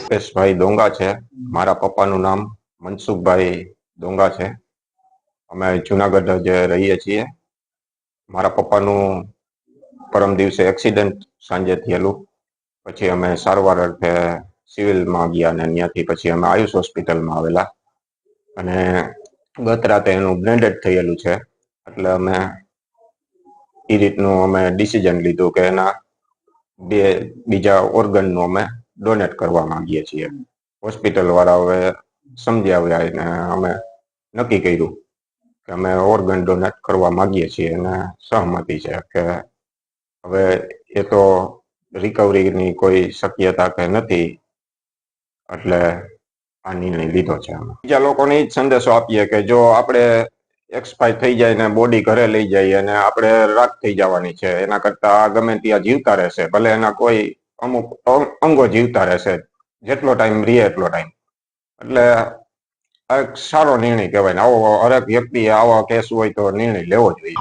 મુકેશભાઈ ડોંગા છે. મારા પપ્પાનું નામ મનસુખભાઈ ડોંગા છે. અમે જુનાગઢ જે રહીએ છીએ. મારા પપ્પાનું પરમ દિવસે એક્સિડન્ટ સાંજે થયેલું. પછી અમે સારવાર અર્થે સિવિલમાં ગયા અને ત્યાંથી પછી અમે આયુષ હોસ્પિટલમાં આવેલા. અને ગત રાતે એનું બ્લેન્ડેડ થયેલું છે. એટલે અમે એ રીતનું અમે ડિસિઝન લીધું કે એના બે બીજા ઓર્ગનનું અમે ડોનેટ કરવા માંગીએ છીએ. હોસ્પિટલ વાળા હવે સમજી આવ્યા અને અમે નક્કી કર્યું કે અમે ઓર્ગન ડોનેટ કરવા માંગીએ છીએ અને સહમતિ છે કે હવે એ તો રિકવરીની કોઈ શક્યતા કે નથી, એટલે આ નિર્ણય લીધો છે બીજા લોકોને જ સંદેશો આપીએ કે જો આપણે એક્સપાયર થઈ જાય ને બોડી ઘરે લઈ જાય અને આપણે રાખ થઈ જવાની છે. એના કરતા આ ગમે ત્યાં જીવતા રહેશે. ભલે એના કોઈ અમુક અંગો જીવતા રહેશે. જેટલો ટાઈમ રહે એટલો ટાઈમ એટલે આ એક સારો નિર્ણય કહેવાય ને. આવો હરેક વ્યક્તિએ આવા કેસ હોય તો નિર્ણય લેવો જોઈએ.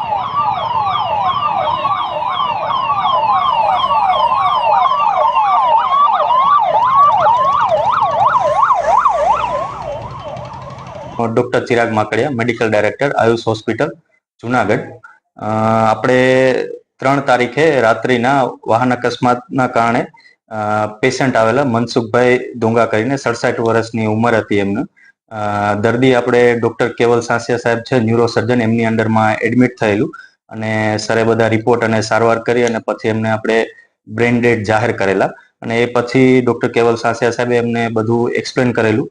Doctor Chirag Makadiya medical director Ayush hospital Junagadh. આપણે ત્રણ તારીખે રાત્રિના વાહન અકસ્માતના કારણે પેશન્ટ આવેલા મનસુખભાઈ ડોંગા કરીને સડસઠ વર્ષની ઉંમર હતી એમને. દર્દી આપણે ડોક્ટર કેવલ સાસિયા સાહેબ છે ન્યુરોસર્જન એમની અંડરમાં એડમિટ થયેલું અને સરે બધા રિપોર્ટ અને સારવાર કરી અને પછી એમને આપણે બ્રેન ડેડ જાહેર કરેલા. અને એ પછી ડોક્ટર કેવલ સાસિયા સાહેબે એમને બધું એક્સપ્લેન કરેલું.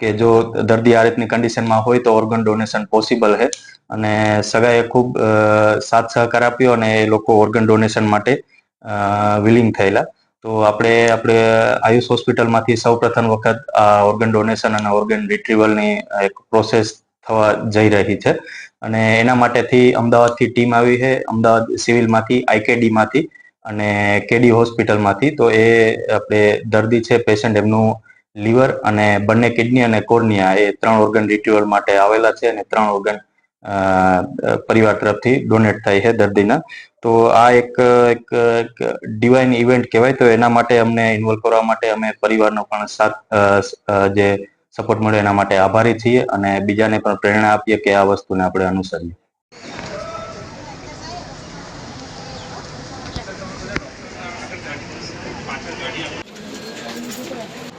કે જો દર્દી આ રીતની કન્ડિશનમાં હોય તો ઓર્ગન ડોનેશન પોસિબલ છે. અને સગાએ ખૂબ સાથ સહકાર આપ્યો અને એ લોકો ઓર્ગન ડોનેશન માટે વિલિંગ થયેલા. તો આપણે આપણે આયુષ હોસ્પિટલમાંથી સૌ પ્રથમ વખત આ ઓર્ગન ડોનેશન અને ઓર્ગન રિટ્રીવલની એક પ્રોસેસ થવા જઈ રહી છે. અને એના માટેથી અમદાવાદથી ટીમ આવી છે, અમદાવાદ સિવિલમાંથી આઈકેડીમાંથી અને કેડી હોસ્પિટલમાંથી. તો એ, આપણે દર્દી છે, પેશન્ટ એમનું લીવર અને બંને કિડની અને કોર્નિયા એ ત્રણ ઓર્ગન રિટ્યુઅલ માટે આવેલા છે અને ત્રણ ઓર્ગન પરિવાર તરફથી ડોનેટ થાય છે દર્દીના. તો આ એક એક ડિવાઇન ઇવેન્ટ કહેવાય. તો એના માટે અમને ઇન્વોલ્વ કરવા માટે અમે પરિવારનો પણ સાથ જે સપોર્ટ મળ્યો એના માટે આભારી છીએ અને બીજાને પણ પ્રેરણા આપીએ કે આ વસ્તુને આપણે અનુસરીએ. Thank કિડની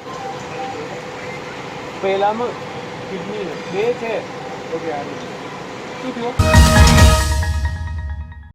બે છે ઓકે આ શું થયું